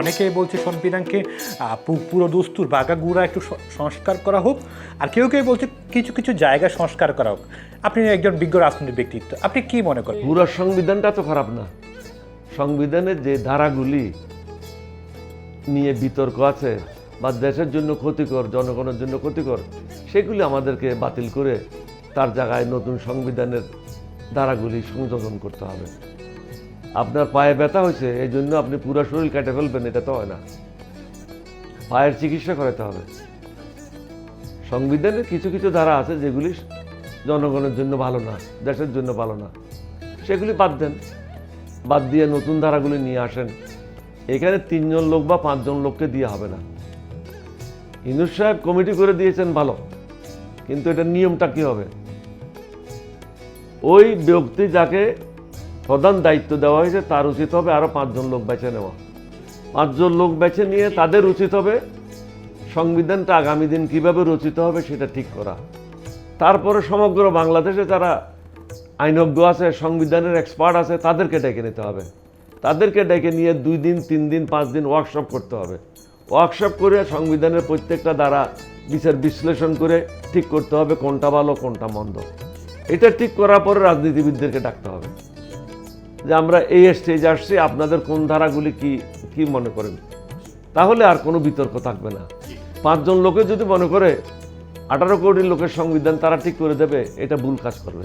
অনেকেই বলছে সংবিধানকে পুরো দস্তুর বাগা গুড়া একটু সংস্কার করা হোক। আর কেউ কেউ বলছে, কিছু কিছু জায়গা সংস্কার করা হোক। আপনি একজন বিজ্ঞ রাজনৈতিক ব্যক্তিত্ব, আপনি কি মনে করেন? পুরো সংবিধানটা তো খারাপ না। সংবিধানের যে ধারাগুলি নিয়ে বিতর্ক আছে, বা দেশের জন্য ক্ষতিকর, জনগণের জন্য ক্ষতিকর, সেগুলি আমাদেরকে বাতিল করে তার জায়গায় নতুন সংবিধানের ধারাগুলি সংযোজন করতে হবে। আপনার পায়ে ব্যথা হয়েছে এই জন্য আপনি পুরো শরীর কেটে ফেলবেন, এটা তো হয় না। পায়ের চিকিৎসা করাতে হবে। সংবিধানের কিছু কিছু ধারা আছে যেগুলি জনগণের জন্য ভালো না, দেশের জন্য ভালো না। সেগুলি বাদ দেন। বাদ দিয়ে নতুন ধারাগুলি নিয়ে আসেন। এখানে তিনজন লোক বা পাঁচজন লোককে দিয়ে হবে না। ইনুস সাহেব কমিটি করে দিয়েছেন ভালো, কিন্তু এটা নিয়মটা কি হবে? ওই ব্যক্তি যাকে প্রধান দায়িত্ব দেওয়া হয়েছে, তার উচিত হবে আরও পাঁচজন লোক বেছে নেওয়া। পাঁচজন লোক বেছে নিয়ে তাদের উচিত হবে সংবিধানটা আগামী দিন কীভাবে রচিত হবে সেটা ঠিক করা। তারপরে সমগ্র বাংলাদেশে যারা আইনজ্ঞ আছে, সংবিধানের এক্সপার্ট আছে, তাদেরকে ডেকে নিতে হবে। তাদেরকে ডেকে নিয়ে দুই দিন, তিন দিন, পাঁচ দিন ওয়ার্কশপ করতে হবে। ওয়ার্কশপ করে সংবিধানের প্রত্যেকটা দ্বারা বিচার বিশ্লেষণ করে ঠিক করতে হবে কোনটা ভালো, কোনটা মন্দ। এটা ঠিক করার পরে রাজনীতিবিদদেরকে ডাকতে হবে। যে আমরা এই স্টেজে আসছি আপনাদের কোন ধারাগুলি কি কি মনে করেন? তাহলে আর কোনো বিতর্ক থাকবে না। পাঁচজন লোকে যদি মনে করে আঠারো কোটি লোকের সংবিধান তারা ঠিক করে দেবে এটা ভুল কাজ করবে।